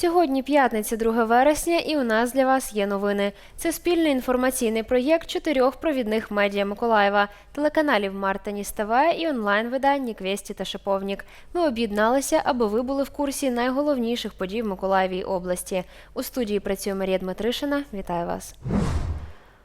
Сьогодні п'ятниця, 2 вересня, і у нас для вас є новини. Це спільний інформаційний проєкт чотирьох провідних медіа Миколаєва, телеканалів Мартиніс ТВ і онлайн-видань Квесті та Шиповнік. Ми об'єдналися, аби ви були в курсі найголовніших подій в Миколаєвій області. У студії працює Марія Дмитришина. Вітаю вас.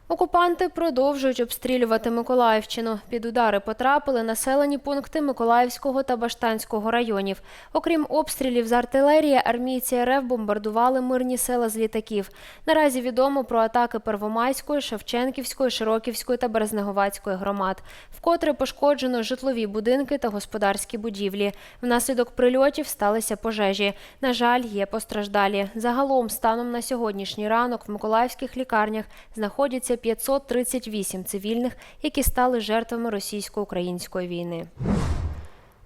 Окупанти продовжують обстрілювати Миколаївщину. Під удари потрапили населені пункти Миколаївського та Баштанського районів. Окрім обстрілів з артилерії, армійці РФ бомбардували мирні села з літаків. Наразі відомо про атаки Первомайської, Шевченківської, Широківської та Березнеговацької громад. Вкотре пошкоджено житлові будинки та господарські будівлі. Внаслідок прильотів сталися пожежі. На жаль, є постраждалі. Загалом, станом на сьогоднішній ранок в миколаївських лікарнях знаходяться 538 цивільних, які стали жертвами російсько-української війни.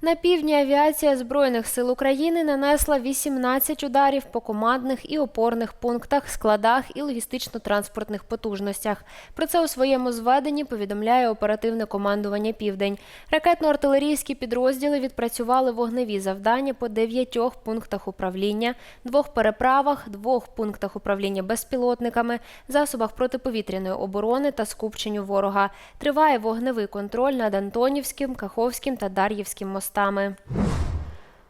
На півдні авіація Збройних сил України нанесла 18 ударів по командних і опорних пунктах, складах і логістично-транспортних потужностях. Про це у своєму зведенні повідомляє оперативне командування Південь. Ракетно-артилерійські підрозділи відпрацювали вогневі завдання по дев'ятьох пунктах управління, двох переправах, двох пунктах управління безпілотниками, засобах протиповітряної оборони та скупченню ворога. Триває вогневий контроль над Антонівським, Каховським та Дар'ївським мостами.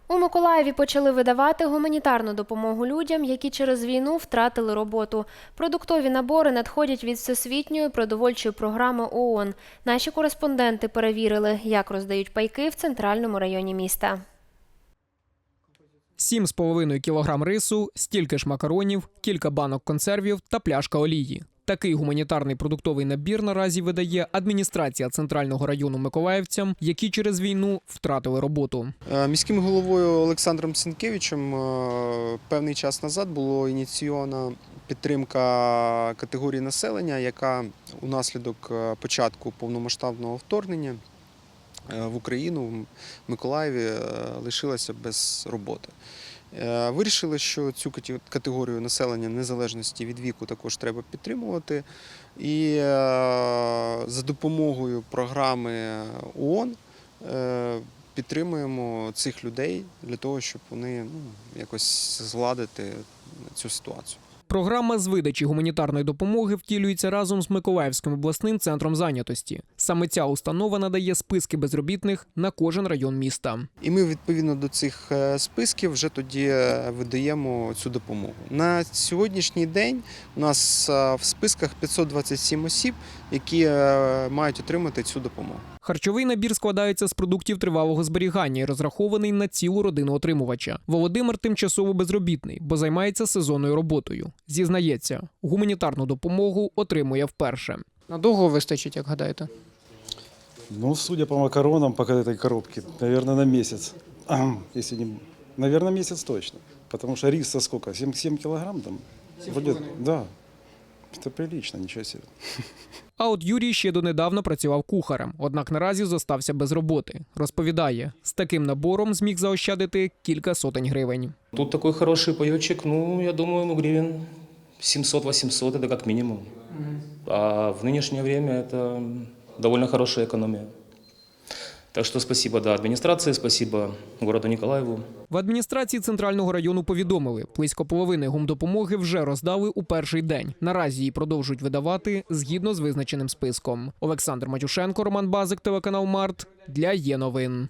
У Миколаєві почали видавати гуманітарну допомогу людям, які через війну втратили роботу. Продуктові набори надходять від всесвітньої продовольчої програми ООН. Наші кореспонденти перевірили, як роздають пайки в центральному районі міста. 7,5 кг рису, стільки ж макаронів, кілька банок консервів та пляшка олії. Такий гуманітарний продуктовий набір наразі видає адміністрація центрального району Миколаївцям, які через війну втратили роботу. Е, Міським головою Олександром Сенкевичем е, певний час назад було ініційована підтримка категорії населення, яка унаслідок е, початку повномасштабного вторгнення в Україну в Миколаєві лишилася без роботи. Е, Вирішили, що цю категорію населення незалежності від віку також треба підтримувати. І е, за допомогою програми ООН е, підтримуємо цих людей для того, щоб вони ну, якось згладити цю ситуацію. Програма з видачі гуманітарної допомоги втілюється разом з Миколаївським обласним центром зайнятості. Саме ця установа надає списки безробітних на кожен район міста. І ми відповідно до цих е, списків вже тоді е, видаємо цю допомогу. На сьогоднішній день у нас е, в списках 527 осіб, які мають отримати цю допомогу. Харчовий набір складається з продуктів тривалого зберігання і розрахований на цілу родину отримувача. Володимир тимчасово безробітний, бо займається сезонною роботою. Зізнається, гуманітарну допомогу отримує вперше. Надовго вистачить, як гадаєте? Ну, судя по макаронам, пока этой коробки, наверное, на месяц. Ам, Если не... Наверное, месяц точно. Потому что риса сколько? 7, 7 килограмм там? Вроде, да. Это прилично, ничего себе. А от Юрій ще донедавна працював кухарем, однак наразі зостався без роботи. Розповідає, з таким набором зміг заощадити кілька сотень гривень. Тут такой хороший паёчек, ну, я думаю, ну, гривен 700-800 это как минимум. А в нынешнее время это довольно хорошая экономия. Так что спасибо, да, администрации, спасибо городу Николаеву. В адміністрації центрального району повідомили, близько половини гумдопомоги вже роздали у перший день. Наразі її продовжують видавати згідно з визначеним списком. Олександр Матюшенко, Роман Базик, телеканал Март для є новин.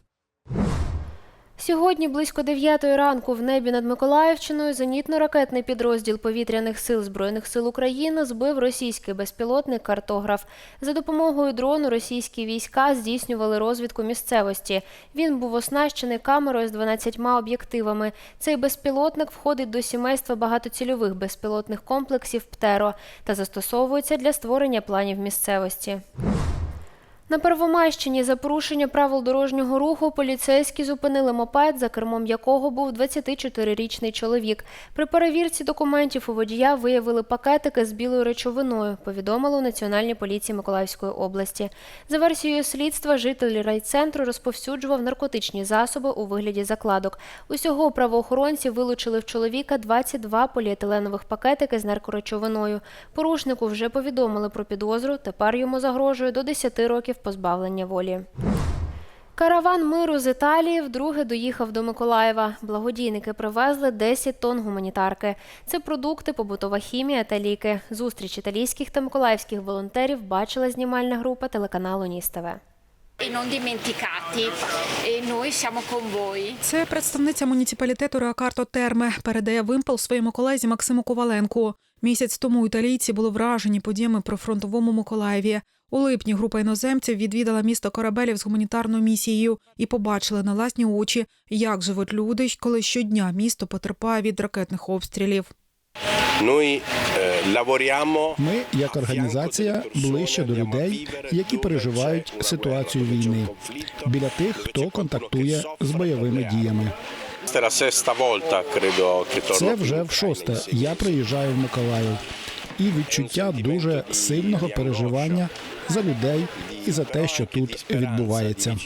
Сьогодні близько 9 ранку в небі над Миколаївщиною зенітно-ракетний підрозділ повітряних сил Збройних сил України збив російський безпілотник картограф. За допомогою дрону російські війська здійснювали розвідку місцевості. Він був оснащений камерою з 12 об'єктивами. Цей безпілотник входить до сімейства багатоцільових безпілотних комплексів ПТЕРО та застосовується для створення планів місцевості. На Первомайщині за порушення правил дорожнього руху поліцейські зупинили мопед, за кермом якого був 24-річний чоловік. При перевірці документів у водія виявили пакетики з білою речовиною, повідомили у Національній поліції Миколаївської області. За версією слідства, житель райцентру розповсюджував наркотичні засоби у вигляді закладок. Усього правоохоронці вилучили в чоловіка 22 поліетиленових пакетики з наркоречовиною. Порушнику вже повідомили про підозру. Тепер йому загрожує до 10 років позбавлення волі. Караван миру з Італії вдруге доїхав до Миколаєва. Благодійники привезли 10 тонн гуманітарки. Це продукти, побутова хімія та ліки. Зустріч італійських та миколаївських волонтерів бачила знімальна група телеканалу Ніс ТВ. e. Це представниця муніципалітету Реакарто Терме передає вимпел своєму колезі Максиму Коваленку. Місяць тому італійці були вражені подіями про фронтовому Миколаєві. У липні група іноземців відвідала місто Корабелів з гуманітарною місією і побачили на власні очі, як живуть люди, коли щодня місто потерпає від ракетних обстрілів. Eh, Ми, як організація, ближче до людей, які переживають ситуацію війни, біля тих, хто контактує з бойовими діями. Це вже в шосте. Я приїжджаю в Миколаїв. І відчуття дуже сильного переживання за людей і за те, що тут відбувається.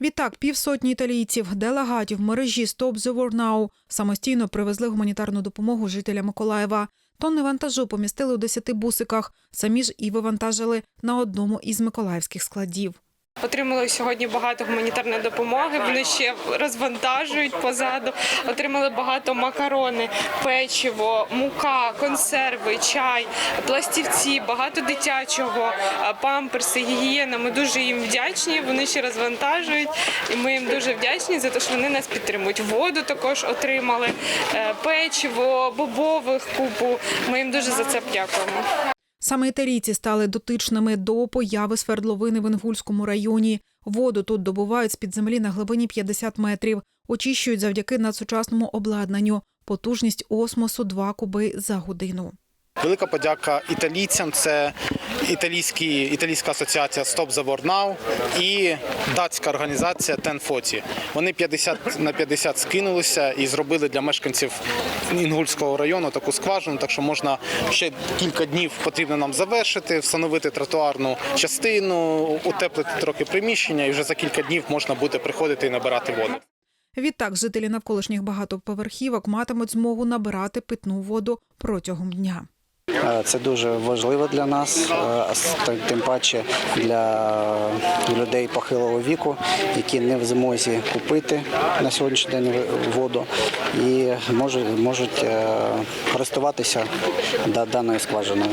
Відтак, півсотні італійців, делегатів мережі Stop the War Now самостійно привезли гуманітарну допомогу жителям Миколаєва. Тонни вантажу помістили у 10 бусиках. Самі ж і вивантажили на одному із миколаївських складів. Отримали сьогодні багато гуманітарної допомоги. Вони ще розвантажують позаду. Отримали багато макарони, печиво, мука, консерви, чай, пластівці, багато дитячого, памперси, гігієна. Ми дуже їм вдячні. Вони ще розвантажують, і ми їм дуже вдячні за те, що вони нас підтримують. Воду також отримали, е, печиво, бобових купу. Ми їм дуже за це дякуємо. Саме італійці стали дотичними до появи свердловини в Інгульському районі. Воду тут добувають з-під землі на глибині 50 метрів. Очищують завдяки надсучасному обладнанню. Потужність осмосу 2 куби за годину. Велика подяка італійцям. Це італійські, італійська асоціація Stop the War Now і датська організація Ten Вони 50 на 50 скинулися і зробили для мешканців Інгульського району таку скважину. Так що можна ще кілька днів потрібно нам завершити, встановити тротуарну частину, утеплити трохи приміщення, і вже за кілька днів можна буде приходити і набирати воду. Відтак, жителі навколишніх багатоповерхівок матимуть змогу набирати питну воду протягом дня. Е, Це дуже важливо для нас, е, тим паче для людей похилого віку, які не в змозі купити на сьогоднішній день воду і можуть, е, користуватися даною скважиною.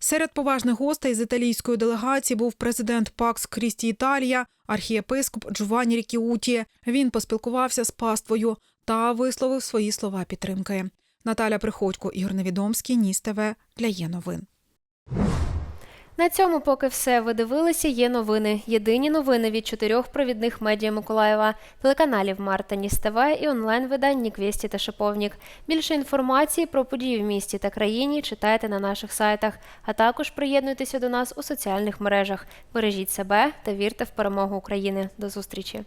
Серед поважних гостей з італійської делегації був президент ПАКС Крісті Італія, архієпископ Джованні Рікіуті. Він поспілкувався з паствою та висловив свої слова підтримки. Наталя Приходько, Ігор Невідомський, Ніс ТВ для є новин. На цьому поки все. Ви дивилися. Є новини. Єдині новини від чотирьох провідних медіа Миколаєва, телеканалів Марта Ніс ТВ і онлайн-видань Ніквесті та Шиповнік. Більше інформації про події в місті та країні читайте на наших сайтах, а також приєднуйтеся до нас у соціальних мережах. Бережіть себе та вірте в перемогу України. До зустрічі.